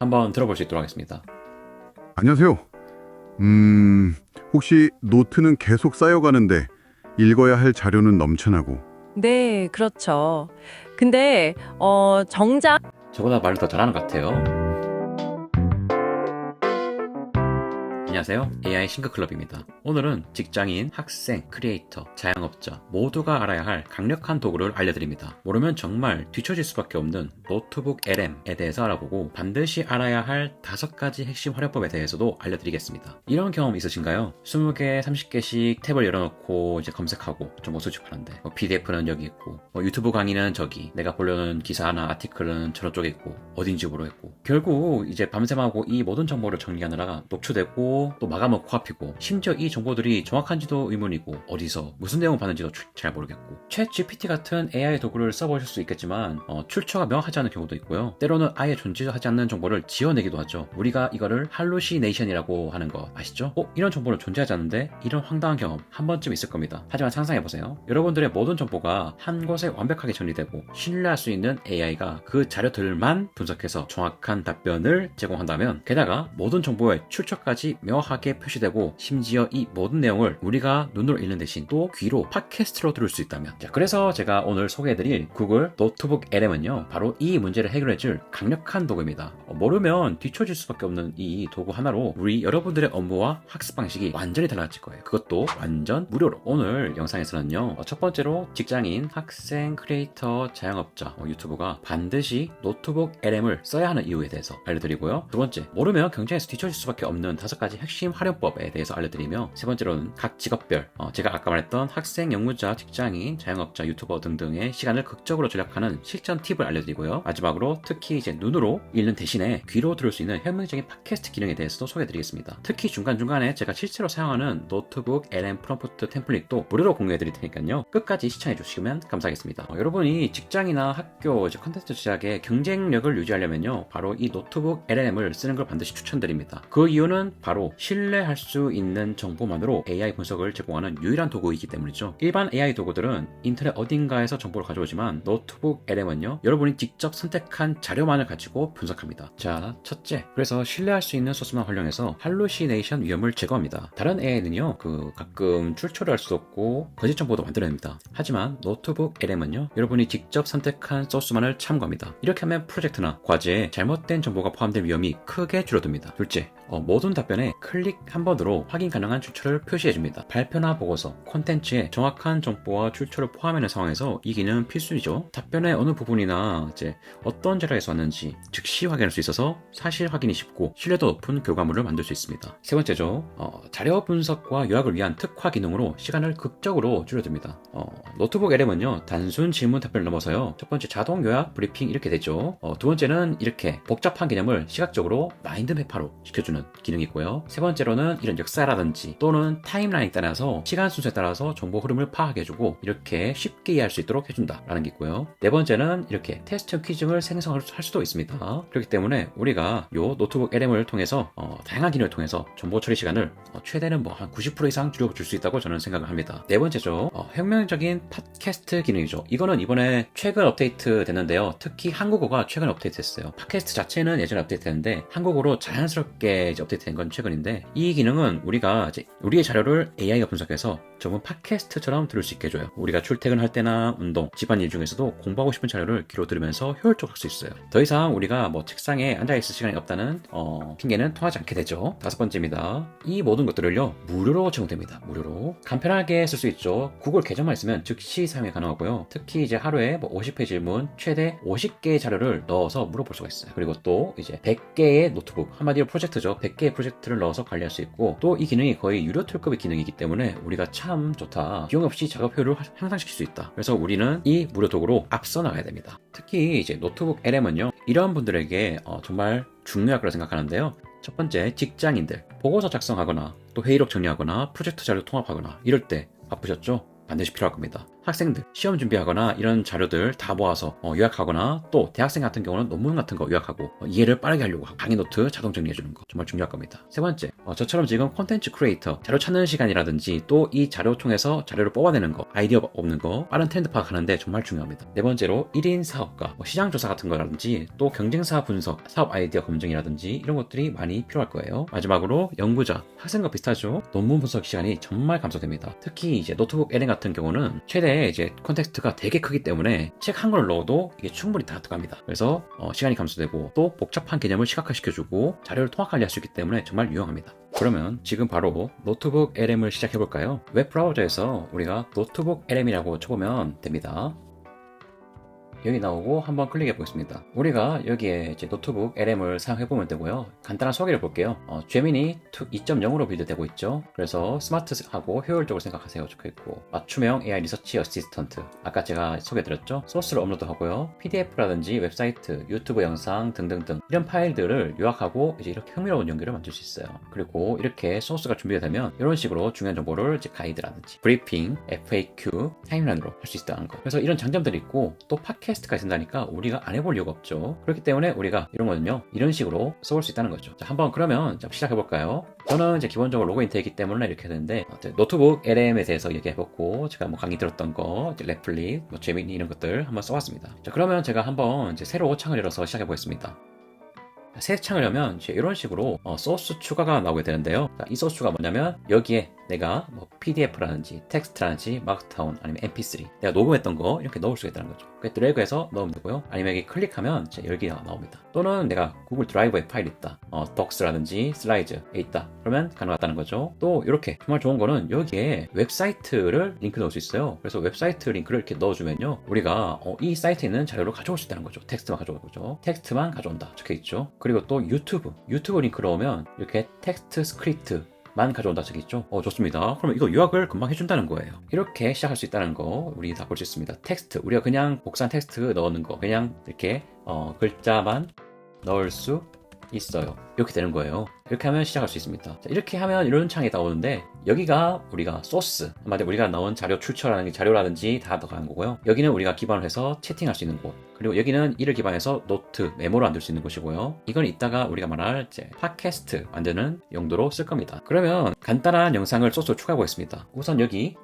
한번 들어볼 수 있도록 하겠습니다. 안녕하세요. 음, 혹시 노트는 계속 쌓여가는데 읽어야 할 자료는 넘쳐나고 네, 그렇죠. 근데 어, 정작 저보다 말을 더 잘하는 것 같아요. 안녕하세요. AI 싱크클럽입니다. 오늘은 직장인, 학생, 크리에이터, 자영업자 모두가 알아야 할 강력한 도구를 알려드립니다. 모르면 정말 뒤처질 수밖에 없는 노트북 LM에 대해서 알아보고 반드시 알아야 할 다섯 가지 핵심 활용법에 대해서도 알려드리겠습니다. 이런 경험 있으신가요? 20개, 30개씩 탭을 열어놓고 이제 검색하고 정보 수집하는데 PDF는 여기 있고 뭐 유튜브 강의는 저기 내가 보려는 기사나 아티클은 저런 쪽에 있고 어딘지 모르겠고 결국 이제 밤샘하고 이 모든 정보를 정리하느라 녹초되고 또 마감은 코앞이고 심지어 이 정보들이 정확한지도 의문이고 어디서 무슨 내용을 봤는지도 주- 잘 모르겠고 챗 GPT 같은 AI 도구를 써보실 수 있겠지만 어, 출처가 명확하지 않은 경우도 있고요 때로는 아예 존재하지 않는 정보를 지어내기도 하죠 우리가 이거를 할루시네이션이라고 하는 거 아시죠? 어? 이런 정보는 존재하지 않는데 이런 황당한 경험 한 번쯤 있을 겁니다 하지만 상상해보세요 여러분들의 모든 정보가 한 곳에 완벽하게 정리되고 신뢰할 수 있는 AI가 그 자료들만 분석해서 정확한 답변을 제공한다면 게다가 모든 정보의 출처까지 명확 하게 표시되고 심지어 이 모든 내용을 우리가 눈으로 읽는 대신 또 귀로 팟캐스트로 들을 수 있다면. 자 그래서 제가 오늘 소개해드릴 구글 노트북 LM은요 바로 이 문제를 해결해줄 강력한 도구입니다. 어, 모르면 뒤처질 수밖에 없는 이 도구 하나로 우리 여러분들의 업무와 학습 방식이 완전히 달라질 거예요. 그것도 완전 무료로. 오늘 영상에서는요 어, 첫 번째로 직장인, 학생, 크리에이터, 자영업자, 어, 유튜버가 반드시 노트북 LM을 써야 하는 이유에 대해서 알려드리고요. 두 번째 모르면 경쟁에서 뒤처질 수밖에 없는 다섯 가지 핵심 활용법에 대해서 알려드리며 세 번째로는 각 직업별 어, 제가 아까 말했던 학생, 연구자, 직장인, 자영업자, 유튜버 등등의 시간을 극적으로 절약하는 실전 팁을 알려드리고요. 마지막으로 특히 이제 눈으로 읽는 대신에 귀로 들을 수 있는 혁명적인 팟캐스트 기능에 대해서도 소개해드리겠습니다. 특히 중간중간에 제가 실제로 사용하는 노트북 LM 프롬프트 템플릿도 무료로 공유해드릴 테니까요. 끝까지 시청해 주시면 감사하겠습니다. 어, 여러분이 직장이나 학교 컨텐츠 제작에 경쟁력을 유지하려면요. 바로 이 노트북 LM을 쓰는 걸 반드시 추천드립니다. 그 이유는 바로 신뢰할 수 있는 정보만으로 AI 분석을 제공하는 유일한 도구이기 때문이죠. 일반 AI 도구들은 인터넷 어딘가에서 정보를 가져오지만 노트북 LM은요 여러분이 직접 선택한 자료만을 가지고 분석합니다. 자 첫째. 그래서 신뢰할 수 있는 소스만 활용해서 할루시네이션 위험을 제거합니다. 다른 AI는요 그 가끔 출처를 알 수 없고 거짓 정보도 만들어냅니다. 하지만 노트북 LM은요 여러분이 직접 선택한 소스만을 참고합니다. 이렇게 하면 프로젝트나 과제에 잘못된 정보가 포함된 위험이 크게 줄어듭니다. 둘째 어, 모든 답변에 클릭 한 번으로 확인 가능한 출처를 표시해줍니다. 발표나 보고서, 콘텐츠에 정확한 정보와 출처를 포함하는 상황에서 이 기능은 필수이죠. 답변의 어느 부분이나 이제 어떤 자료에서 왔는지 즉시 확인할 수 있어서 사실 확인이 쉽고 신뢰도 높은 결과물을 만들 수 있습니다. 세 번째죠. 어, 자료 분석과 요약을 위한 특화 기능으로 시간을 극적으로 줄여줍니다. 어, 노트북 LM은요 단순 질문 답변을 넘어서요 첫 번째 자동 요약 브리핑 이렇게 되죠. 어, 두 번째는 이렇게 복잡한 개념을 시각적으로 마인드맵화로 시켜주는 기능이 있고요. 세 번째로는 이런 역사라든지 또는 타임라인에 따라서 시간 순서에 따라서 정보 흐름을 파악해주고 이렇게 쉽게 이해할 수 있도록 해준다라는 게 있고요. 네 번째는 이렇게 테스트 퀴즈를 생성할 수도 있습니다. 그렇기 때문에 우리가 요 노트북 LM을 통해서 어, 다양한 기능을 통해서 정보 처리 시간을 어, 최대는 뭐 한 90% 이상 줄여줄 수 있다고 저는 생각을 합니다. 네 번째죠. 어, 혁명적인 팟캐스트 기능이죠. 이거는 이번에 최근 업데이트 됐는데요. 특히 한국어가 최근 업데이트 됐어요. 팟캐스트 자체는 예전에 업데이트 됐는데 한국어로 자연스럽게 이제 업데이트 된 건 최근인데 이 기능은 우리가 우리의 자료를 AI가 분석해서 전문 팟캐스트처럼 들을 수 있게 해줘요. 우리가 출퇴근할 때나 운동, 집안일 중에서도 공부하고 싶은 자료를 귀로 들으면서 효율적으로 할 수 있어요. 더 이상 우리가 뭐 책상에 앉아있을 시간이 없다는 어, 핑계는 통하지 않게 되죠. 다섯 번째입니다. 이 모든 것들을요 무료로 제공됩니다. 무료로 간편하게 쓸 수 있죠. 구글 계정만 있으면 즉시 사용이 가능하고요. 특히 이제 하루에 뭐 50회 질문, 최대 50개의 자료를 넣어서 물어볼 수가 있어요. 그리고 또 이제 100개의 노트북, 한마디로 프로젝트죠. 100개의 프로젝트를 넣어서 관리할 수 있고 또 이 기능이 거의 유료 툴급의 기능이기 때문에 우리가 참 좋다. 비용 없이 작업 효율을 하- 향상시킬 수 있다. 그래서 우리는 이 무료 도구로 앞서 나가야 됩니다. 특히 이제 노트북 LM은요. 이런 분들에게 어, 정말 중요할 거라 생각하는데요. 첫 번째, 직장인들. 보고서 작성하거나 또 회의록 정리하거나 프로젝트 자료 통합하거나 이럴 때 바쁘셨죠? 반드시 필요할 겁니다. 학생들 시험 준비하거나 이런 자료들 다 모아서 어, 요약하거나 또 대학생 같은 경우는 논문 같은 거 요약하고 어, 이해를 빠르게 하려고 강의 노트 자동 정리해 주는 거 정말 중요할 겁니다. 세 번째, 어, 저처럼 지금 콘텐츠 크리에이터 자료 찾는 시간이라든지 또 이 자료 통해서 자료를 뽑아내는 거 아이디어 없는 거 빠른 트렌드 파악하는데 정말 중요합니다. 네 번째로 1인 사업가 뭐 시장 조사 같은 거라든지 또 경쟁사 분석, 사업 아이디어 검증이라든지 이런 것들이 많이 필요할 거예요. 마지막으로 연구자, 학생과 비슷하죠. 논문 분석 시간이 정말 감소됩니다. 특히 이제 노트북 LN 같은 경우는 최대 이제 콘텍스트가 되게 크기 때문에 책한 권을 넣어도 이게 충분히 다 들어갑니다. 그래서 어, 시간이 감소되고 또 복잡한 개념을 시각화시켜주고 자료를 통합 관리할 수 있기 때문에 정말 유용합니다. 그러면 지금 바로 노트북 LM을 시작해 볼까요? 웹 브라우저에서 우리가 노트북 LM이라고 쳐보면 됩니다. 여기 나오고 한번 클릭해 보겠습니다. 우리가 여기에 이제 노트북 LM을 사용해 보면 되고요. 간단한 소개를 볼게요. 어, 제미니 2.0으로 빌드되고 있죠. 그래서 스마트하고 효율적으로 생각하세요. 있고 맞춤형 AI 리서치 어시스턴트. 아까 제가 소개드렸죠. 소스를 업로드하고요. PDF라든지 웹사이트, 유튜브 영상 등등등 이런 파일들을 요약하고 이제 이렇게 흥미로운 연기를 만들 수 있어요. 그리고 이렇게 소스가 준비가 되면 이런 식으로 중요한 정보를 이제 가이드라든지 브리핑, FAQ, 타임라인으로 할 수 있다는 거. 그래서 이런 장점들이 있고 또 팟캐 스트가 있다니까 우리가 안 해볼 이유가 없죠. 그렇기 때문에 우리가 이런 거는요 이런 식으로 써볼 수 있다는 거죠. 자 한번 그러면 좀 시작해 볼까요? 저는 이제 기본적으로 로그인 되어 있기 때문에 이렇게 되는데 노트북 LM에 대해서 얘기해봤고 제가 뭐 강의 들었던 거, 랩플릿, 뭐 재미니 이런 것들 한번 써봤습니다. 자 그러면 제가 한번 이제 새로 창을 열어서 시작해 보겠습니다. 새 창을 열면 이런 식으로 어, 소스 추가가 나오게 되는데요. 자, 이 소스 추가 뭐냐면 여기에 내가 뭐 PDF라든지 텍스트라든지 마크타운 아니면 MP3 내가 녹음했던 거 이렇게 넣을 수가 있다는 거죠. 그 드래그해서 넣으면 되고요. 아니면 여기 클릭하면 이제 열기가 나옵니다. 또는 내가 구글 드라이브에 파일이 있다. 어, 덕스라든지 슬라이드에 있다. 그러면 가능하다는 거죠. 또 이렇게 정말 좋은 거는 여기에 웹사이트를 링크 넣을 수 있어요. 그래서 웹사이트 링크를 이렇게 넣어주면요. 우리가 어, 이 사이트에 있는 자료를 가져올 수 있다는 거죠. 텍스트만 가져올 거죠. 텍스트만 가져온다. 적혀 있죠. 그리고 또 유튜브. 유튜브 링크 넣으면 이렇게 텍스트 스크립트 만 가져온다 적이 있죠. 어 좋습니다. 그럼 이거 요약을 금방 해준다는 거예요. 이렇게 시작할 수 있다는 거 우리 다 볼 수 있습니다. 텍스트 우리가 그냥 복사한 텍스트 넣는 거 그냥 이렇게 어, 글자만 넣을 수 있어요. 이렇게 되는 거예요. 이렇게 하면 시작할 수 있습니다. 자, 이렇게 하면 이런 창이 나오는데 여기가 우리가 소스, 한마디 우리가 넣은 자료 출처라는 자료라든지 다 들어가는 거고요. 여기는 우리가 기반을 해서 채팅할 수 있는 곳. 그리고 여기는 이를 기반해서 노트, 메모를 만들 수 있는 곳이고요. 이건 이따가 우리가 말할 이제 팟캐스트 만드는 용도로 쓸 겁니다. 그러면 간단한 영상을 소스로 추가해 보겠습니다. 우선 여기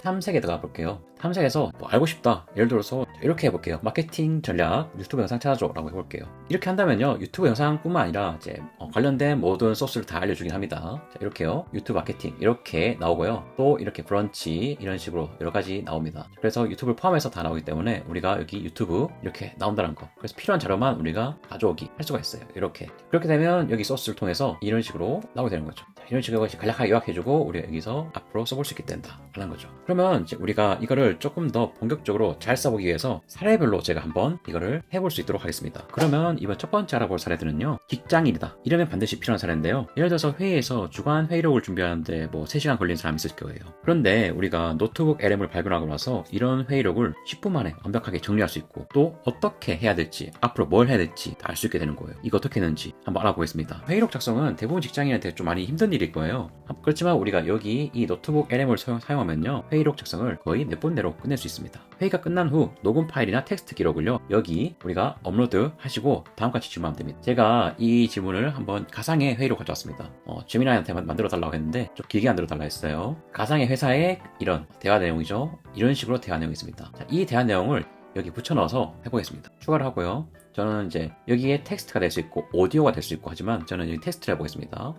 탐색에 들어가 볼게요. 탐색에서 뭐 알고 싶다. 예를 들어서 이렇게 해볼게요. 마케팅 전략 유튜브 영상 찾아줘 라고 해볼게요. 이렇게 한다면요. 유튜브 영상뿐만 아니라 이제 어, 관련된 모든 소스를 다 알려주긴 합니다. 자, 이렇게요. 유튜브 마케팅 이렇게 나오고요. 또 이렇게 브런치 이런 식으로 여러 가지 나옵니다. 그래서 유튜브를 포함해서 다 나오기 때문에 우리가 여기 유튜브 이렇게 나온다는 거. 그래서 필요한 자료만 우리가 가져오기 할 수가 있어요. 이렇게. 그렇게 되면 여기 소스를 통해서 이런 식으로 나오게 되는 거죠. 자, 이런 식으로 간략하게 요약해주고 우리가 여기서 앞으로 써볼 수 있게 된다. 라는 거죠. 그러면 이제 우리가 이거를 조금 더 본격적으로 잘 써보기 위해서 사례별로 제가 한번 이거를 해볼 수 있도록 하겠습니다. 그러면 이번 첫 번째 알아볼 사례들은요. 직장인이다. 이러면 반드시 필요한 사례인데요. 예를 들어서 회의에서 주간 회의록을 준비하는데 뭐 3시간 걸린 사람이 있을 거예요. 그런데 우리가 노트북 LM을 발견하고 나서 이런 회의록을 10분 만에 완벽하게 정리할 수 있고 또 어떻게 해야 될지 앞으로 뭘 해야 될지 다 알 수 있게 되는 거예요. 이거 어떻게 했는지 한번 알아보겠습니다. 회의록 작성은 대부분 직장인한테 좀 많이 힘든 일일 거예요. 그렇지만 우리가 여기 이 노트북 LM을 사용하면요. 회의록 작성을 거의 몇분 내로 끝낼 수 있습니다. 회의가 끝난 후 녹음 파일이나 텍스트 기록을요. 여기 우리가 업로드 하시고 다음같이 질문하면 됩니다. 제가 이 질문을 한번 가상의 회의로 가져왔습니다. 어, 재미나한테 만들어 달라고 했는데 좀 길게 만들어 달라 했어요. 가상의 회사의 이런 대화 내용이죠. 이런 식으로 대화 내용이 있습니다. 자, 이 대화 내용을 여기 붙여 넣어서 해보겠습니다. 추가를 하고요. 저는 이제 여기에 텍스트가 될 수 있고 오디오가 될 수 있고 하지만 저는 여기 텍스트를 해보겠습니다.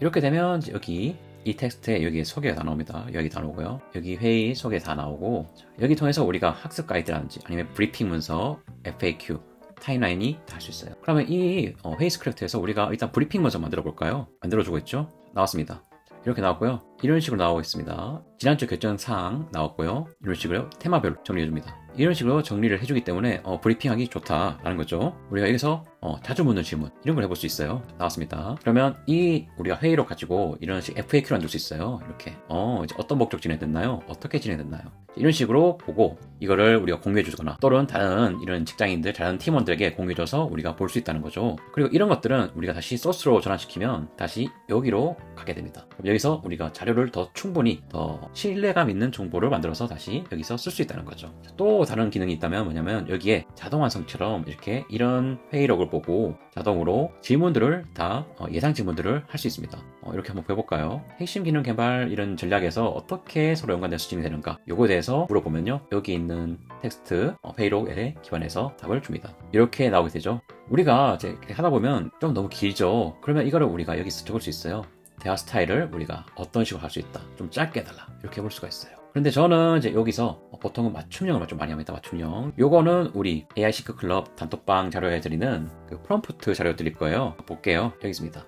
이렇게 되면 여기 이 텍스트에 여기 소개가 다 나옵니다. 여기 다 나오고요. 여기 회의 소개 다 나오고 자, 여기 통해서 우리가 학습 가이드라든지 아니면 브리핑 문서, FAQ, 타임라인이 다 할 수 있어요. 그러면 이 어, 회의 스크립트에서 우리가 일단 브리핑 문서 만들어 볼까요? 만들어 주고 있죠? 나왔습니다. 이렇게 나왔고요. 이런 식으로 나오고 있습니다. 지난주 결정 사항 나왔고요. 이런 식으로 테마별로 정리해 줍니다. 이런 식으로 정리를 해주기 때문에 어, 브리핑하기 좋다라는 거죠. 우리가 여기서 어, 자주 묻는 질문 이런 걸 해볼 수 있어요. 나왔습니다. 그러면 이 우리가 회의로 가지고 이런 식 FAQ를 만들 수 있어요. 이렇게 어 이제 어떤 목적 진행됐나요? 어떻게 진행됐나요? 이런 식으로 보고 이거를 우리가 공유해 주거나 또는 다른 이런 직장인들, 다른 팀원들에게 공유해줘서 우리가 볼 수 있다는 거죠. 그리고 이런 것들은 우리가 다시 소스로 전환시키면 다시 여기로 가게 됩니다. 여기서 우리가 자료를 더 충분히 더 신뢰감 있는 정보를 만들어서 다시 여기서 쓸 수 있다는 거죠. 또 다른 기능이 있다면 뭐냐면 여기에 자동 완성처럼 이렇게 이런 회의록을 보고 자동으로 질문들을 다 어, 예상 질문들을 할 수 있습니다. 어, 이렇게 한번 해볼까요? 핵심 기능 개발 이런 전략에서 어떻게 서로 연관돼서 진행 되는가? 요거에 대해서 물어보면요. 여기 있는 텍스트 어, 회의록에 기반해서 답을 줍니다. 이렇게 나오게 되죠. 우리가 이제 하다 보면 좀 너무 길죠. 그러면 이거를 우리가 여기서 적을 수 있어요. 대화 스타일을 우리가 어떤 식으로 할 수 있다. 좀 짧게 해달라. 이렇게 해볼 수가 있어요. 그런데 저는 이제 여기서 보통은 맞춤형을 좀 많이 합니다. 맞춤형. 요거는 우리 AI 시크 클럽 단톡방 자료에 드리는 그 프롬프트 자료 드릴 거예요. 볼게요. 여기 있습니다.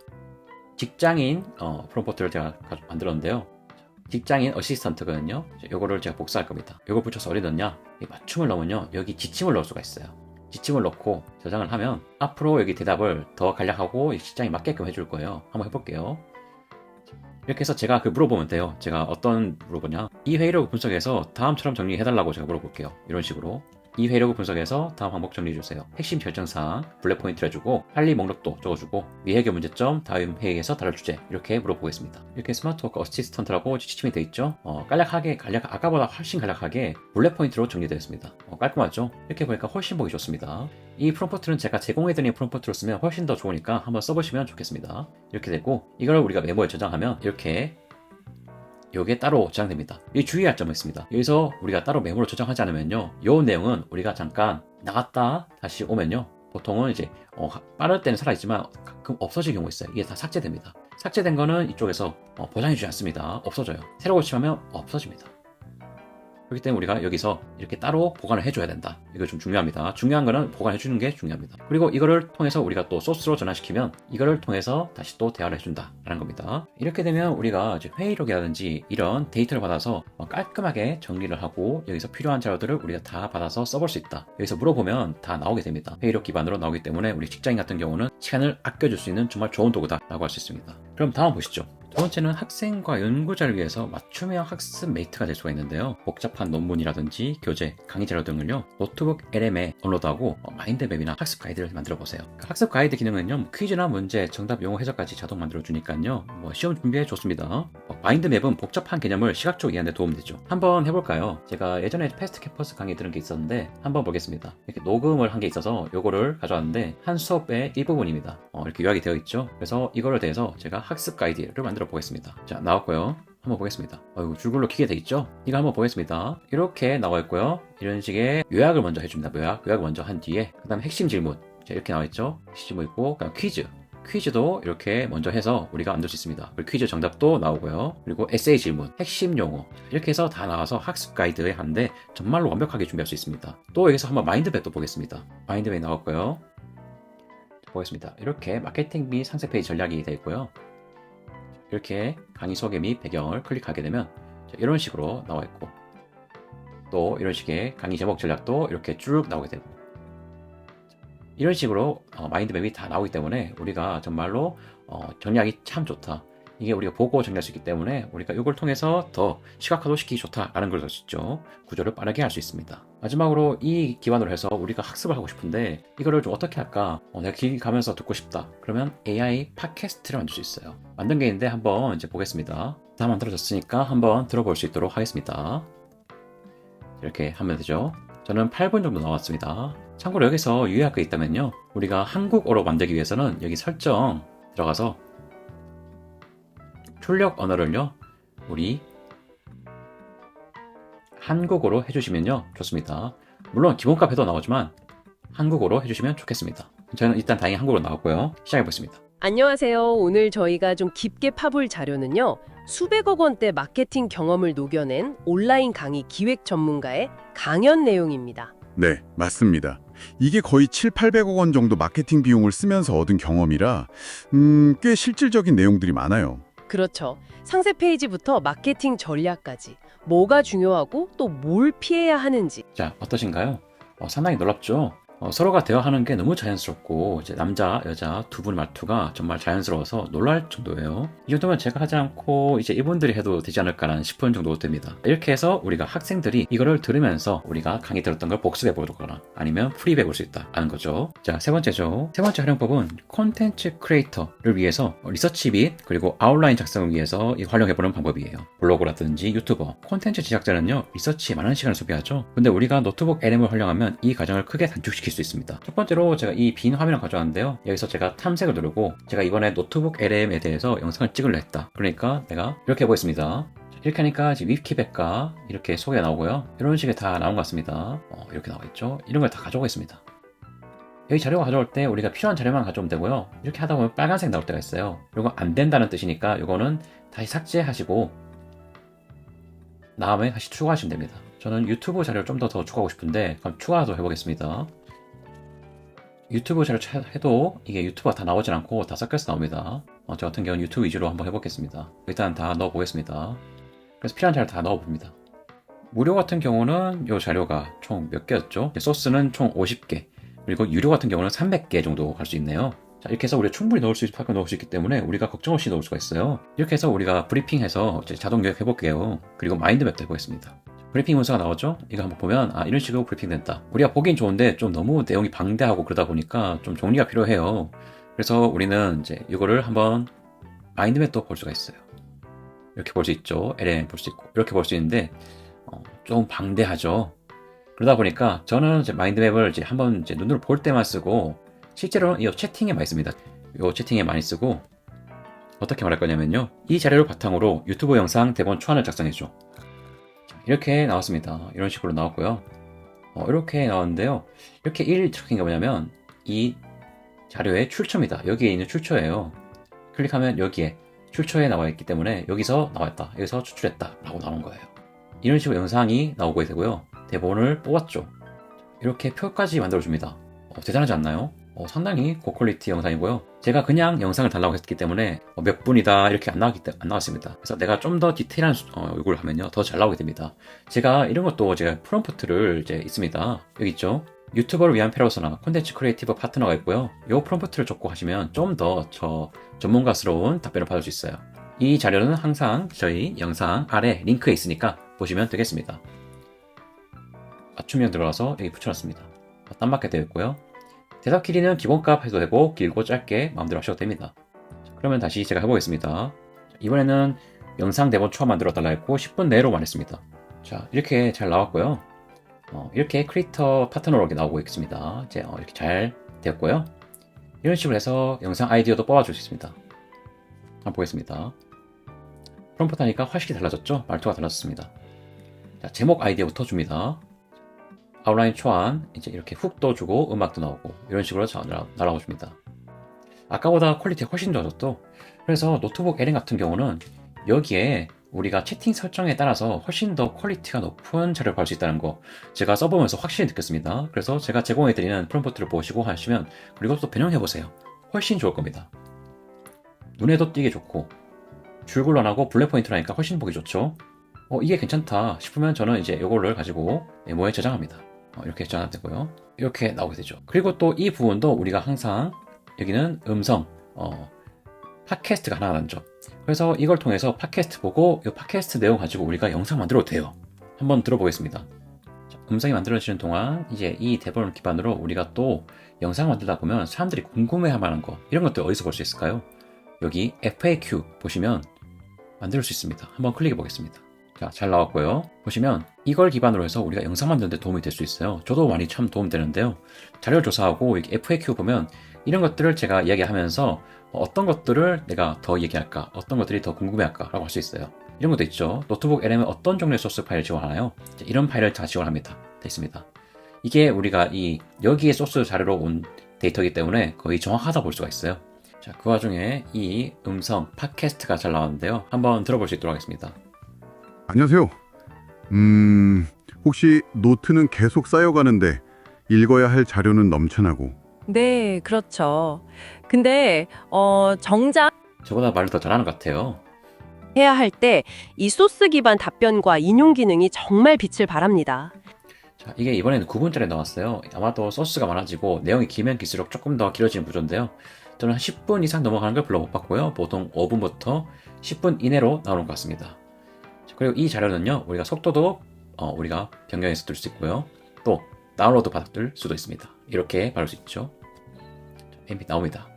직장인 어, 프롬프트를 제가 만들었는데요. 직장인 어시스턴트거든요. 요거를 제가 복사할 겁니다. 요거 붙여서 어디 넣냐? 이 맞춤을 넣으면요. 여기 지침을 넣을 수가 있어요. 지침을 넣고 저장을 하면 앞으로 여기 대답을 더 간략하고 이 직장에 맞게끔 해줄 거예요. 한번 해볼게요. 이렇게 해서 제가 그 물어보면 돼요. 제가 어떤 물어보냐. 이 회의록을 분석해서 다음처럼 정리해달라고 제가 물어볼게요. 이런 식으로. 이 회의록을 분석해서 다음 항목 정리해주세요. 핵심 결정사항, 블랙 포인트를 해주고, 할리 목록도 적어주고, 미해결 문제점, 다음 회의에서 다룰 주제, 이렇게 물어보겠습니다. 이렇게 스마트워크 어시스턴트라고 지침이 되어 있죠? 어, 간략하게, 간략, 아까보다 훨씬 간략하게 블랙 포인트로 정리되어 있습니다. 어, 깔끔하죠? 이렇게 보니까 훨씬 보기 좋습니다. 이 프롬프트는 제가 제공해드린 프롬프트로 쓰면 훨씬 더 좋으니까 한번 써보시면 좋겠습니다. 이렇게 되고, 이걸 우리가 메모에 저장하면 이렇게 요게 따로 저장됩니다. 이 주의할 점이 있습니다. 여기서 우리가 따로 메모로 저장하지 않으면요. 요 내용은 우리가 잠깐 나갔다 다시 오면요. 보통은 이제 어, 빠를 때는 살아있지만 가끔 없어질 경우 있어요. 이게 다 삭제됩니다. 삭제된 거는 이쪽에서 어, 보장해주지 않습니다. 없어져요. 새로 고침하면 없어집니다. 그렇기 때문에 우리가 여기서 이렇게 따로 보관을 해줘야 된다. 이거 좀 중요합니다. 중요한 거는 보관해주는 게 중요합니다. 그리고 이거를 통해서 우리가 또 소스로 전환시키면 이거를 통해서 다시 또 대화를 해준다라는 겁니다. 이렇게 되면 우리가 이제 회의록이라든지 이런 데이터를 받아서 어, 깔끔하게 정리를 하고 여기서 필요한 자료들을 우리가 다 받아서 써볼 수 있다. 여기서 물어보면 다 나오게 됩니다. 회의록 기반으로 나오기 때문에 우리 직장인 같은 경우는 시간을 아껴줄 수 있는 정말 좋은 도구다라고 할 수 있습니다. 그럼 다음 보시죠. 두 번째는 학생과 연구자를 위해서 맞춤형 학습 메이트가 될 수가 있는데요. 복잡한 논문이라든지 교재, 강의 자료 등을요. 노트북 LM에 업로드하고 어, 마인드맵이나 학습 가이드를 만들어 보세요. 그 학습 가이드 기능은요. 뭐 퀴즈나 문제, 정답, 용어 해석까지 자동 만들어 주니까요. 뭐 시험 준비에 좋습니다. 어, 마인드맵은 복잡한 개념을 시각적으로 이해하는 데 도움되죠. 한번 해볼까요? 제가 예전에 패스트 캠퍼스 강의 들은 게 있었는데 한번 보겠습니다. 이렇게 녹음을 한 게 있어서 요거를 가져왔는데 한 수업의 일부분입니다. 어, 이렇게 요약이 되어 있죠. 그래서 이거를 대해서 제가 학습 가이드를 만들어 보겠습니다. 자, 나왔고요. 한번 보겠습니다. 어이구, 줄글로 키게 돼 있죠? 이거 한번 보겠습니다. 이렇게 나와 있고요. 이런 식의 요약을 먼저 해줍니다. 요약. 요약을 먼저 한 뒤에, 그 다음 핵심 질문. 자, 이렇게 나와 있죠? 질문 있고, 그 다음 퀴즈. 퀴즈도 이렇게 먼저 해서 우리가 만들 수 있습니다. 그리고 퀴즈 정답도 나오고요. 그리고 에세이 질문, 핵심 용어. 이렇게 해서 다 나와서 학습 가이드에 한데 정말로 완벽하게 준비할 수 있습니다. 또 여기서 한번 마인드맵도 보겠습니다. 마인드맵 나왔고요. 자, 보겠습니다. 이렇게 마케팅 및 상세 페이지 전략이 되어 있고요. 이렇게 강의 소개 및 배경을 클릭하게 되면 자, 이런 식으로 나와 있고 또 이런 식의 강의 제목 전략도 이렇게 쭉 나오게 되고 이런 식으로 어, 마인드맵이 다 나오기 때문에 우리가 정말로 어, 전략이 참 좋다. 이게 우리가 보고 정리할 수 있기 때문에 우리가 이걸 통해서 더 시각화도 시키기 좋다라는 걸 알 수 있죠. 구조를 빠르게 할 수 있습니다. 마지막으로 이 기반으로 해서 우리가 학습을 하고 싶은데 이거를 좀 어떻게 할까? 어, 내가 길 가면서 듣고 싶다. 그러면 AI 팟캐스트를 만들 수 있어요. 만든 게 있는데 한번 이제 보겠습니다. 다 만들어졌으니까 한번 들어볼 수 있도록 하겠습니다. 이렇게 하면 되죠. 저는 8분 정도 나왔습니다. 참고로 여기서 유의할 게 있다면요. 우리가 한국어로 만들기 위해서는 여기 설정 들어가서 출력 언어를요. 우리 한국어로 해주시면요. 좋습니다. 물론 기본값에도 나오지만 한국어로 해주시면 좋겠습니다. 저는 일단 다행히 한국어로 나왔고요. 시작해보겠습니다. 안녕하세요. 오늘 저희가 좀 깊게 파볼 자료는요. 수백억 원대 마케팅 경험을 녹여낸 온라인 강의 기획 전문가의 강연 내용입니다. 네, 맞습니다. 이게 거의 7, 800억 원 정도 마케팅 비용을 쓰면서 얻은 경험이라 음, 꽤 실질적인 내용들이 많아요. 그렇죠. 상세 페이지부터 마케팅 전략까지 뭐가 중요하고 또 뭘 피해야 하는지 자, 어떠신가요? 어, 상당히 놀랍죠? 어, 서로가 대화하는 게 너무 자연스럽고 이제 남자 여자 두 분 말투가 정말 자연스러워서 놀랄 정도예요. 이 정도면 제가 하지 않고 이제 이분들이 해도 되지 않을까라는 싶은 정도 됩니다. 이렇게 해서 우리가 학생들이 이거를 들으면서 우리가 강의 들었던 걸 복습해 보거나 아니면 프리백 올수 있다 하는 거죠. 자 세 번째죠. 세 번째 활용법은 콘텐츠 크리에이터를 위해서 리서치 및 그리고 아웃라인 작성을 위해서 이 활용해 보는 방법이에요. 블로그라든지 유튜버, 콘텐츠 제작자는요 리서치에 많은 시간을 소비하죠. 근데 우리가 노트북 LM을 활용하면 이 과정을 크게 단축시킬 수 있습니다. 첫 번째로 제가 이 빈 화면을 가져왔는데요. 여기서 제가 탐색을 누르고 제가 이번에 노트북 LM에 대해서 영상을 찍으려 했다. 그러니까 내가 이렇게 해보겠습니다. 이렇게 하니까 지금 위키백과 이렇게 소개가 나오고요. 이런 식의 다 나온 것 같습니다. 어, 이렇게 나와 있죠. 이런 걸 다 가져오겠습니다. 여기 자료가 가져올 때 우리가 필요한 자료만 가져오면 되고요. 이렇게 하다 보면 빨간색 나올 때가 있어요. 이거 안 된다는 뜻이니까 이거는 다시 삭제하시고 다음에 다시 추가하시면 됩니다. 저는 유튜브 자료를 좀 더 더 추가하고 싶은데 그럼 추가도 해보겠습니다. 유튜브 차- 해도 이게 유튜브가 다 나오진 않고 다 섞여서 나옵니다. 어, 저 같은 경우는 유튜브 위주로 한번 해보겠습니다. 일단 다 넣어보겠습니다. 그래서 필요한 자료 다 넣어봅니다. 무료 같은 경우는 이 자료가 총 몇 개였죠? 소스는 총 50개. 그리고 유료 같은 경우는 300개 정도 갈 수 있네요. 자, 이렇게 해서 우리가 충분히 넣을 수 있을 만큼 넣을 수 있기 때문에 우리가 걱정 없이 넣을 수가 있어요. 이렇게 해서 우리가 브리핑해서 자동 요약 해 볼게요. 그리고 마인드맵도 해보겠습니다. 브리핑 문서가 나오죠? 이거 한번 보면 아 이런 식으로 브리핑 된다. 우리가 보기엔 좋은데 좀 너무 내용이 방대하고 그러다 보니까 좀 정리가 필요해요. 그래서 우리는 이제 이거를 한번 마인드맵도 볼 수가 있어요. 이렇게 볼 수 있죠. LM 볼 수 있고 이렇게 볼 수 있는데 어, 좀 방대하죠. 그러다 보니까 저는 이제 마인드맵을 이제 한번 이제 눈으로 볼 때만 쓰고 실제로는 이 채팅에 많이 씁니다. 이 채팅에 많이 쓰고 어떻게 말할 거냐면요. 이 자료를 바탕으로 유튜브 영상 대본 초안을 작성해줘. 이렇게 나왔습니다. 이런 식으로 나왔고요. 어, 이렇게 나왔는데요. 이렇게 1 적힌 게 뭐냐면 이 자료의 출처입니다. 여기에 있는 출처예요. 클릭하면 여기에 출처에 나와 있기 때문에 여기서 나왔다. 여기서 추출했다. 라고 나온 거예요. 이런 식으로 영상이 나오게 되고요. 대본을 뽑았죠. 이렇게 표까지 만들어줍니다. 어, 대단하지 않나요? 어, 상당히 고퀄리티 영상이고요. 제가 그냥 영상을 달라고 했기 때문에 어, 몇 분이다 이렇게 안, 나왔기 때, 안 나왔습니다. 그래서 내가 좀 더 디테일한 수- 어, 요구를 하면요 더 잘 나오게 됩니다. 제가 이런 것도 제가 프롬프트를 이제 있습니다. 여기 있죠. 유튜버를 위한 페르소나 콘텐츠 크리에이티브 파트너가 있고요. 이 프롬프트를 적고 하시면 좀 더 저 전문가스러운 답변을 받을 수 있어요. 이 자료는 항상 저희 영상 아래 링크에 있으니까 보시면 되겠습니다. 맞춤형 들어가서 여기 붙여놨습니다. 딱 맞게 되어 있고요. 대답 길이는 기본값 해도 되고 길고 짧게 마음대로 하셔도 됩니다. 자, 그러면 다시 제가 해보겠습니다. 자, 이번에는 영상 대본 초안 만들어 달라 했고 10분 내로만 했습니다. 자 이렇게 잘 나왔고요. 어, 이렇게 크리에이터 파트너로 이렇게 나오고 있습니다. 이제 어, 이렇게 잘 되었고요. 이런 식으로 해서 영상 아이디어도 뽑아줄 수 있습니다. 한번 보겠습니다. 프롬프트 하니까 확실히 달라졌죠? 말투가 달라졌습니다. 자, 제목 아이디어부터 줍니다. 아웃라인 초안 이제 이렇게 훅도 주고 음악도 나오고 이런 식으로 잘 날아- 날아가 줍니다. 아까보다 퀄리티가 훨씬 좋아졌죠. 그래서 노트북 LM 같은 경우는 여기에 우리가 채팅 설정에 따라서 훨씬 더 퀄리티가 높은 자료를 받을 수 있다는 거 제가 써보면서 확실히 느꼈습니다. 그래서 제가 제공해드리는 프롬프트를 보시고 하시면 그리고 또 변형해보세요. 훨씬 좋을 겁니다. 눈에도 띄게 좋고 줄글로 나고 블랙 포인트라니까 훨씬 보기 좋죠. 어, 이게 괜찮다 싶으면 저는 이제 이거를 가지고 메모에 저장합니다. 어, 이렇게 저장되고요. 이렇게 나오게 되죠. 그리고 또 이 부분도 우리가 항상 여기는 음성, 어, 팟캐스트가 하나 점. 그래서 이걸 통해서 팟캐스트 보고 이 팟캐스트 내용 가지고 우리가 영상 만들어도 돼요. 한번 들어보겠습니다. 자, 음성이 만들어지는 동안 이제 이 대본을 기반으로 우리가 또 영상 만들다 보면 사람들이 궁금해할 만한 거 이런 것들 어디서 볼 수 있을까요? 여기 FAQ 보시면 만들 수 있습니다. 한번 클릭해 보겠습니다. 자, 잘 나왔고요. 보시면 이걸 기반으로 해서 우리가 영상 만드는 데 도움이 될 수 있어요. 저도 많이 참 도움되는데요. 자료를 조사하고 FAQ 보면 이런 것들을 제가 이야기하면서 어떤 것들을 내가 더 얘기할까, 어떤 것들이 더 궁금해할까라고 할 수 있어요. 이런 것도 있죠. 노트북 LM은 어떤 종류의 소스 파일을 지원하나요? 이런 파일을 다 지원합니다. 돼 있습니다. 이게 우리가 이 여기에 소스 자료로 온 데이터이기 때문에 거의 정확하다 볼 수가 있어요. 자, 그 와중에 이 음성 팟캐스트가 잘 나왔는데요. 한번 들어볼 수 있도록 하겠습니다. 안녕하세요. 음, 혹시 노트는 계속 쌓여가는데 읽어야 할 자료는 넘쳐나고 네, 그렇죠. 근데 어, 정작 저보다 말을 더 잘하는 것 같아요. 해야 할 때 이 소스 기반 답변과 인용 기능이 정말 빛을 발합니다. 자, 이게 이번에는 9분짜리 나왔어요. 아마도 소스가 많아지고 내용이 길면 길수록 조금 더 길어지는 구조인데요. 저는 한 10분 이상 넘어가는 걸 별로 못 봤고요. 보통 5분부터 10분 이내로 나오는 것 같습니다. 자, 그리고 이 자료는요, 우리가 속도도 어, 우리가 변경해서 들수 있고요. 또 다운로드 받을 수도 있습니다. 이렇게 받을 수 있죠. 자, MP 나옵니다.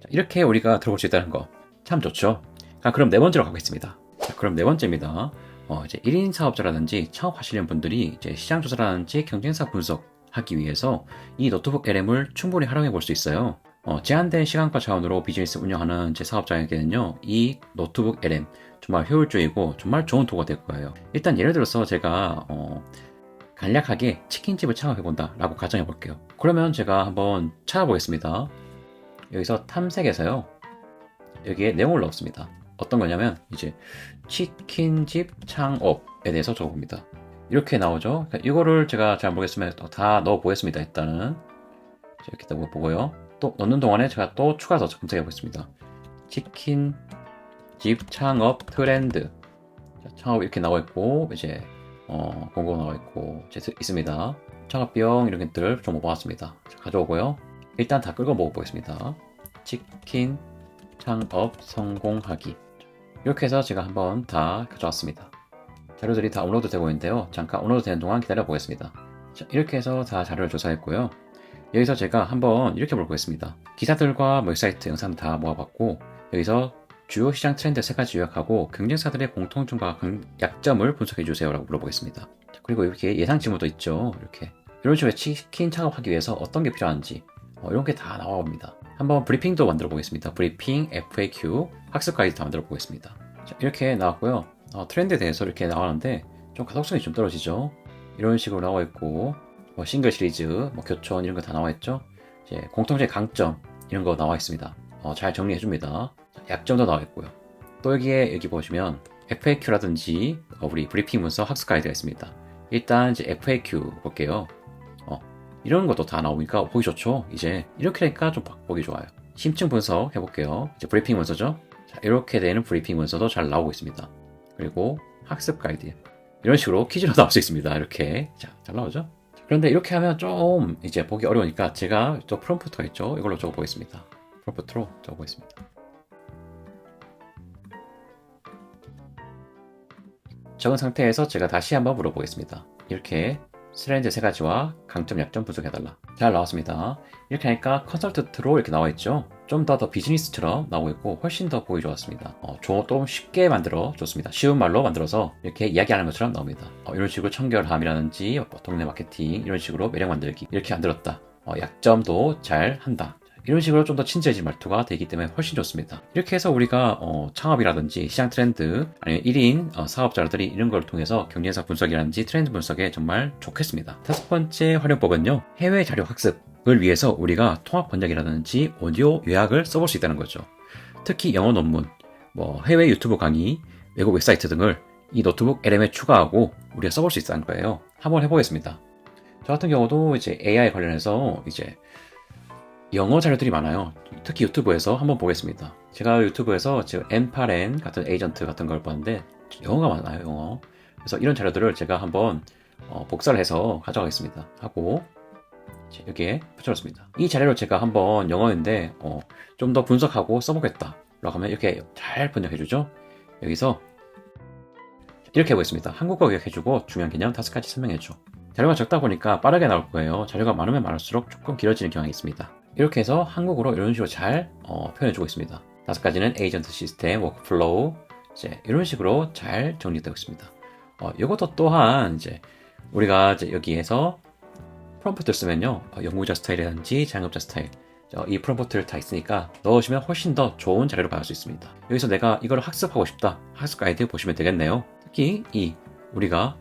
자, 이렇게 우리가 들어볼 수 있다는 거 참 좋죠. 자, 그럼 네 번째로 가겠습니다. 자, 그럼 네 번째입니다. 어, 이제 1인 사업자라든지 창업하시는 분들이 이제 시장 조사라든지 경쟁사 분석하기 위해서 이 노트북 LM을 충분히 활용해 볼 수 있어요. 어, 제한된 시간과 자원으로 비즈니스 운영하는 제 사업자에게는요, 이 노트북 LM 정말 효율적이고 정말 좋은 도구가 될 거예요. 일단 예를 들어서 제가 어, 간략하게 치킨집을 창업해 본다 라고 가정해 볼게요. 그러면 제가 한번 찾아보겠습니다. 여기서 탐색에서요, 여기에 내용을 넣었습니다. 어떤 거냐면 이제 치킨집 창업에 대해서 적어봅니다. 이렇게 나오죠. 그러니까 이거를 제가 잘 모르겠으면 또다 넣어 보겠습니다. 일단은 자, 이렇게 딱 보고요. 또 넣는 동안에 제가 또 추가해서 검색해 보겠습니다. 치킨 집 창업 트렌드 자, 창업 이렇게 나와 있고 이제 어, 공고 나와 있고 이제 있습니다. 창업 비용 이런 것들 좀 모아봤습니다. 자, 가져오고요. 일단 다 끌고 먹어보겠습니다. 치킨 창업 성공하기 이렇게 해서 제가 한번 다 가져왔습니다. 자료들이 다 업로드 되고 있는데요. 잠깐 업로드 되는 동안 기다려 보겠습니다. 자, 이렇게 해서 다 자료를 조사했고요. 여기서 제가 한번 이렇게 물어보겠습니다. 기사들과 웹사이트 영상 다 모아봤고 여기서 주요 시장 트렌드 세 가지 요약하고 경쟁사들의 공통점과 강- 약점을 분석해 주세요라고 물어보겠습니다. 자, 그리고 이렇게 예상 질문도 있죠. 이렇게 이런 식으로 치킨 창업하기 위해서 어떤 게 필요한지 어, 이런 게 다 나와옵니다. 한번 브리핑도 만들어 보겠습니다. 브리핑, FAQ, 학습 가이드 다 만들어 보겠습니다. 자, 이렇게 나왔고요. 어, 트렌드에 대해서 이렇게 나왔는데 좀 가독성이 좀 떨어지죠. 이런 식으로 나와 있고 뭐 싱글 시리즈, 뭐 교촌 이런 거 다 나와 있죠. 이제 공통적인 강점 이런 거 나와 있습니다. 어, 잘 정리해 줍니다. 약점도 나와 있고요. 또 여기에 여기 보시면 FAQ라든지 어, 우리 브리핑 문서 학습 가이드가 있습니다. 일단 이제 FAQ 볼게요. 어, 이런 것도 다 나오니까 보기 좋죠. 이제 이렇게 되니까 좀 보기 좋아요. 심층 분석 해볼게요. 이제 브리핑 문서죠. 자, 이렇게 되는 브리핑 문서도 잘 나오고 있습니다. 그리고 학습 가이드 이런 식으로 퀴즈로 나올 수 있습니다. 이렇게 자, 잘 나오죠? 자, 그런데 이렇게 하면 좀 이제 보기 어려우니까 제가 또 프롬프트가 있죠. 이걸로 적어보겠습니다. 프롬프트로 적어보겠습니다. 적은 상태에서 제가 다시 한번 물어보겠습니다. 이렇게 트렌드 세 가지와 강점, 약점 분석해달라. 잘 나왔습니다. 이렇게 하니까 컨설턴트로 이렇게 나와 있죠. 좀 더 더 비즈니스처럼 나오고 있고 훨씬 더 보기 좋았습니다. 어, 좀 쉽게 만들어 줬습니다. 쉬운 말로 만들어서 이렇게 이야기하는 것처럼 나옵니다. 어, 이런 식으로 청결함이라든지 뭐 동네 마케팅 이런 식으로 매력 만들기 이렇게 만들었다. 어, 약점도 잘 한다. 이런 식으로 좀 더 친절해진 말투가 되기 때문에 훨씬 좋습니다. 이렇게 해서 우리가 어, 창업이라든지 시장 트렌드 아니면 1인 어, 사업자들이 이런 걸 통해서 경쟁사 분석이라든지 트렌드 분석에 정말 좋겠습니다. 다섯 번째 활용법은요. 해외 자료 학습을 위해서 우리가 통합 번역이라든지 오디오 요약을 써볼 수 있다는 거죠. 특히 영어 논문, 뭐 해외 유튜브 강의, 외국 웹사이트 등을 이 노트북 LM에 추가하고 우리가 써볼 수 있다는 거예요. 한번 해보겠습니다. 저 같은 경우도 이제 AI 관련해서 이제 영어 자료들이 많아요. 특히 유튜브에서 한번 보겠습니다. 제가 유튜브에서 지금 M8N 같은 에이전트 같은 걸 봤는데 영어가 많아요, 영어. 그래서 이런 자료들을 제가 한번 어, 복사를 해서 가져가겠습니다. 하고 여기에 붙여놓습니다. 이 자료를 제가 한번 영어인데 어, 좀 더 분석하고 써보겠다. 라고 하면 이렇게 잘 번역해주죠. 여기서 이렇게 해보겠습니다. 한국어 교육해주고 중요한 개념 다섯 가지 설명해줘. 자료가 적다 보니까 빠르게 나올 거예요. 자료가 많으면 많을수록 조금 길어지는 경향이 있습니다. 이렇게 해서 한국어로 이런 식으로 잘 어, 표현해주고 있습니다. 다섯 가지는 에이전트 시스템, 워크플로우, 이제 이런 식으로 잘 정리되고 있습니다. 어, 이것도 또한 이제 우리가 이제 여기에서 프롬프트를 쓰면요, 어, 연구자 스타일이라든지 자영업자 스타일, 어, 이 프롬프트를 다 있으니까 넣으시면 훨씬 더 좋은 자료를 받을 수 있습니다. 여기서 내가 이걸 학습하고 싶다, 학습 가이드 보시면 되겠네요. 특히 이 우리가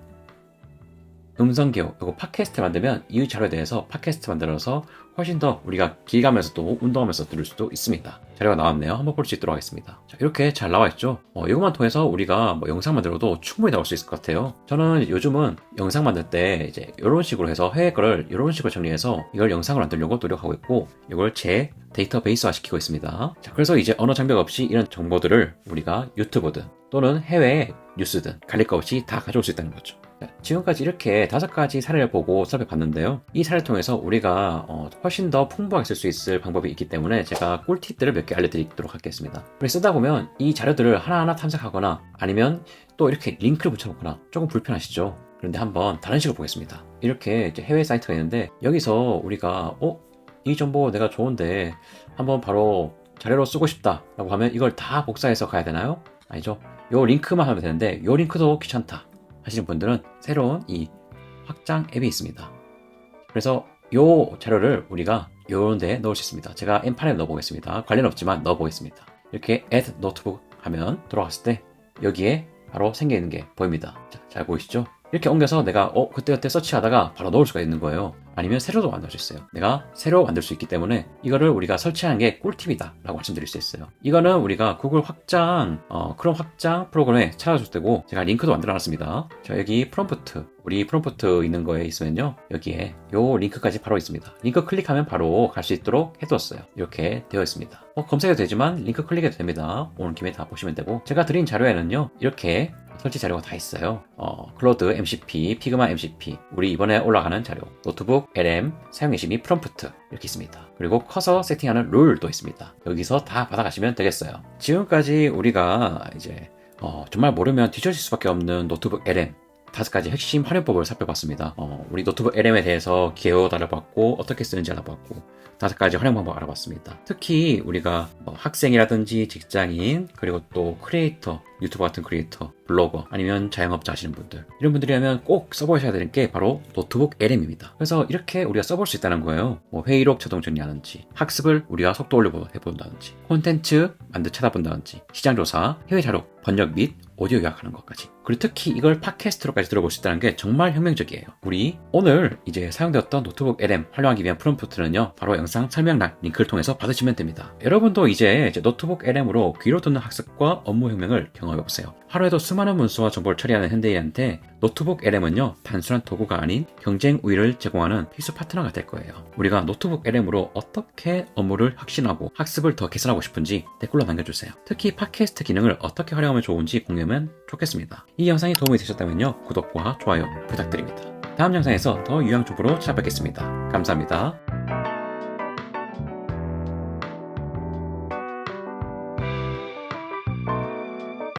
음성 개요 이거 팟캐스트 만들면 이 자료에 대해서 팟캐스트 만들어서 훨씬 더 우리가 길 가면서도 운동하면서 들을 수도 있습니다. 자료가 나왔네요. 한번 볼 수 있도록 하겠습니다. 자, 이렇게 잘 나와 있죠. 어, 이것만 통해서 우리가 뭐 영상 만들어도 충분히 나올 수 있을 것 같아요. 저는 요즘은 영상 만들 때 이제 이런 식으로 해서 해외 거를 이런 식으로 정리해서 이걸 영상을 만들려고 노력하고 있고 이걸 제 데이터베이스화 시키고 있습니다. 자, 그래서 이제 언어 장벽 없이 이런 정보들을 우리가 유튜브든 또는 해외 뉴스든 갈릴 거 없이 다 가져올 수 있다는 거죠. 자, 지금까지 이렇게 다섯 가지 사례를 보고 살펴봤는데요. 이 사례를 통해서 우리가 어, 훨씬 더 풍부하게 쓸 수 있을 방법이 있기 때문에 제가 꿀팁들을 몇 개 알려드리도록 하겠습니다. 우리 쓰다 보면 이 자료들을 하나하나 탐색하거나 아니면 또 이렇게 링크를 붙여놓거나 조금 불편하시죠? 그런데 한번 다른 식으로 보겠습니다. 이렇게 해외 사이트가 있는데 여기서 우리가 어? 이 정보 내가 좋은데 한번 바로 자료로 쓰고 싶다 라고 하면 이걸 다 복사해서 가야 되나요? 아니죠. 요 링크만 하면 되는데 요 링크도 귀찮다 하시는 분들은 새로운 이 확장 앱이 있습니다. 그래서 요 자료를 우리가 요런 데 넣을 수 있습니다. 제가 M8에 넣어보겠습니다. 관련 없지만 넣어보겠습니다. 이렇게 add notebook 하면 들어갔을 때 여기에 바로 생겨있는 게 보입니다. 자, 잘 보이시죠? 이렇게 옮겨서 내가 어 그때그때 서치하다가 바로 넣을 수가 있는 거예요. 아니면 새로도 만들 수 있어요. 내가 새로 만들 수 있기 때문에 이거를 우리가 설치하는 게 꿀팁이다 라고 말씀드릴 수 있어요. 이거는 우리가 구글 확장 어, 크롬 확장 프로그램에 찾아줄 때고 제가 링크도 만들어 놨습니다. 자 여기 프롬프트 우리 프롬프트 있는 거에 있으면요 여기에 요 링크까지 바로 있습니다. 링크 클릭하면 바로 갈 수 있도록 해두었어요. 이렇게 되어 있습니다. 어, 검색해도 되지만 링크 클릭해도 됩니다. 오늘 김에 다 보시면 되고 제가 드린 자료에는요 이렇게 설치 자료가 다 있어요. 어, 클로드 MCP, 피그마 MCP, 우리 이번에 올라가는 자료, 노트북, LM, 사용 예시 및 프롬프트 이렇게 있습니다. 그리고 커서 세팅하는 룰도 있습니다. 여기서 다 받아가시면 되겠어요. 지금까지 우리가 이제 어, 정말 모르면 뒤처질 수밖에 없는 노트북 LM 다섯 가지 핵심 활용법을 살펴봤습니다. 어, 우리 노트북 LM에 대해서 개요 알아봤고 어떻게 쓰는지 알아봤고 다섯 가지 활용 방법 알아봤습니다. 특히 우리가 뭐 학생이라든지 직장인 그리고 또 크리에이터 유튜버 같은 크리에이터 블로거 아니면 자영업자 하시는 분들 이런 분들이라면 꼭 써보셔야 되는 게 바로 노트북 LM입니다. 그래서 이렇게 우리가 써볼 수 있다는 거예요. 뭐 회의록 자동 정리하는지 학습을 우리가 속도 올려본다든지 콘텐츠 만들 찾아본다든지 시장조사 해외 자료 번역 및 오디오 요약하는 것까지 그리고 특히 이걸 팟캐스트로까지 들어볼 수 있다는 게 정말 혁명적이에요. 우리 오늘 이제 사용되었던 노트북 LM 활용하기 위한 프롬프트는요 바로 영상 설명란 링크를 통해서 받으시면 됩니다. 여러분도 이제 노트북 LM으로 귀로 듣는 학습과 업무 혁명을 경험해보세요. 하루에도 수많은 문서와 정보를 처리하는 현대인한테 노트북 LM은요 단순한 도구가 아닌 경쟁 우위를 제공하는 필수 파트너가 될 거예요. 우리가 노트북 LM으로 어떻게 업무를 혁신하고 학습을 더 개선하고 싶은지 댓글로 남겨주세요. 특히 팟캐스트 기능을 어떻게 활용하면 좋은지 공유하면 좋겠습니다. 이 영상이 도움이 되셨다면요 구독과 좋아요 부탁드립니다. 다음 영상에서 더 유용한 정보로 찾아뵙겠습니다. 감사합니다.